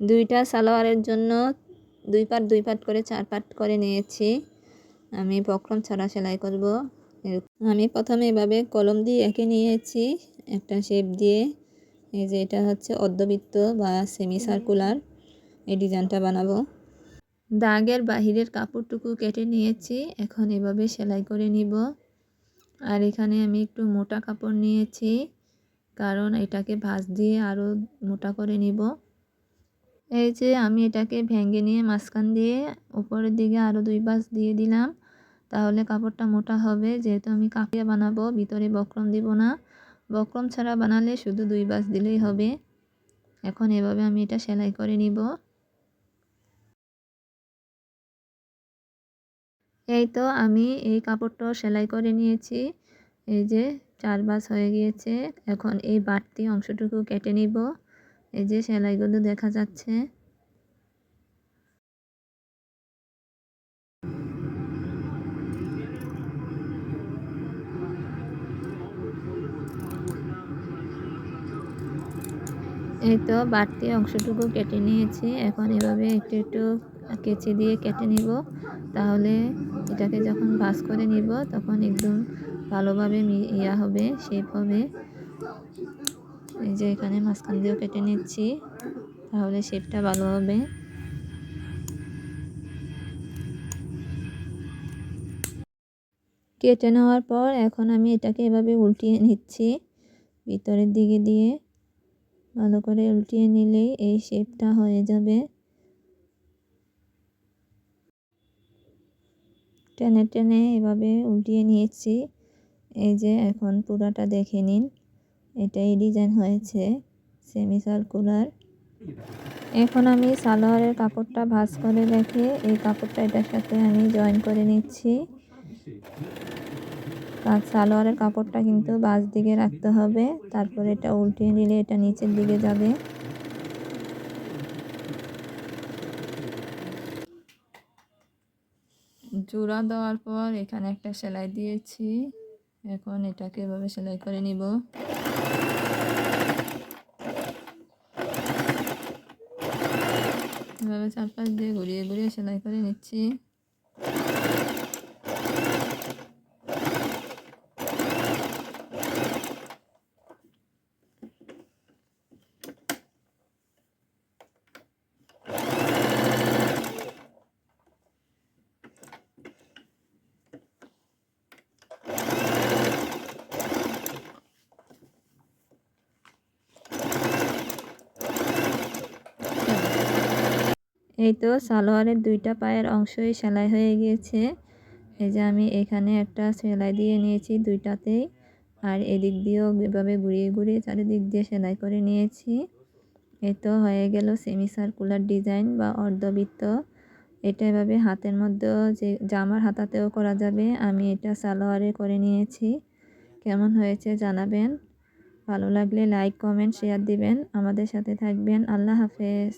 দুইটা সালোয়ারের জন্য দুই পাট দুই পাট করে চার পাট করে নিয়েছি। আমি বক্রম ছাড়া সেলাই করব। আমি প্রথমে এভাবে কলম দিয়ে এঁকে নিয়েছি একটা শেপ দিয়ে। এই যে এটা হচ্ছে অর্ধবৃত্ত বা সেমি সার্কুলার এই ডিজাইনটা বানাবো। দাগের বাহিরের কাপড়টুকু কেটে নিয়েছি। এখন এভাবে সেলাই করে নিব। আর এখানে আমি একটু মোটা কাপড় নিয়েছি, কারণ এটাকে ভাঁজ দিয়ে আরও মোটা করে নিব। এই যে আমি এটাকে ভেঙে নিয়ে মাঝখান দিয়ে উপরের দিকে আরও দুই বাস দিয়ে দিলাম। তাহলে কাপড়টা মোটা হবে। যেহেতু আমি কাকিয়া বানাবো, ভিতরে বক্রম দিব না। বক্রম ছাড়া বানালে শুধু দুই বাস দিলেই হবে। এখন এভাবে আমি এটা সেলাই করে নিব। এই তো আমি এই কাপড়টাও সেলাই করে নিয়েছি। এই যে চার বাস হয়ে গিয়েছে। এখন এই বাড়তি অংশটুকু কেটে নিব। এই যে সেলাইগুলো দেখা যাচ্ছে। এই তো বাড়তি অংশটুকু কেটে নিয়েছি। এখন এভাবে একটু একটু কেচি দিয়ে কেটে নিব। তাহলে এটাকে যখন ভাস করে নিব, তখন একদম ভালোভাবে ইয়া হবে শেপ হবে। এই যে এখানে মাঝখান দিয়েও কেটে নিচ্ছি, তাহলে শেপটা ভালো হবে। কেটে নেওয়ার পর এখন আমি এটাকে এভাবে উল্টিয়ে নিচ্ছি, ভিতরের দিকে দিয়ে। ভালো করে উল্টিয়ে নিলেই এই শেপটা হয়ে যাবে। টেনে টেনে এভাবে উল্টিয়ে নিয়েছি, এই যে এখন পুরাটা দেখে নিন। এটাই ডিজাইন হয়েছে সেমি সার্কুলার এখন আমি সালোয়ারের কাপড়টা ভাজ করে রেখে এই কাপড়টা এটার সাথে আমি জয়েন করে নিচ্ছি। সালোয়ারের কাপড়টা কিন্তু বাস দিকে রাখতে হবে, তারপর এটা উল্টিয়ে নিলে এটা নিচের দিকে যাবে। জোড়া দেওয়ার পর এখানে একটা সেলাই দিয়েছি। এখন এটাকে এভাবে সেলাই করে নিব। এভাবে চারপাশ দিয়ে ঘুরিয়ে ঘুরিয়ে সেলাই করে নিচ্ছি। এই তো সালোয়ারের দুইটা পায়ের অংশই সেলাই হয়ে গিয়েছে। এই যে আমি এখানে একটা সেলাই দিয়ে নিয়েছি দুইটাতেই। আর এদিক দিয়েও এভাবে ঘুরিয়ে ঘুরিয়ে চারিদিক দিয়ে সেলাই করে নিয়েছি। এই তো হয়ে গেল সেমি সার্কুলার ডিজাইন বা অর্ধবৃত্ত। এটা এভাবে হাতের মধ্যেও যে জামার হাতাতেও করা যাবে। আমি এটা সালোয়ারে করে নিয়েছি। কেমন হয়েছে জানাবেন। ভালো লাগলে লাইক, কমেন্ট, শেয়ার দিবেন। আমাদের সাথে থাকবেন। আল্লাহ হাফেজ।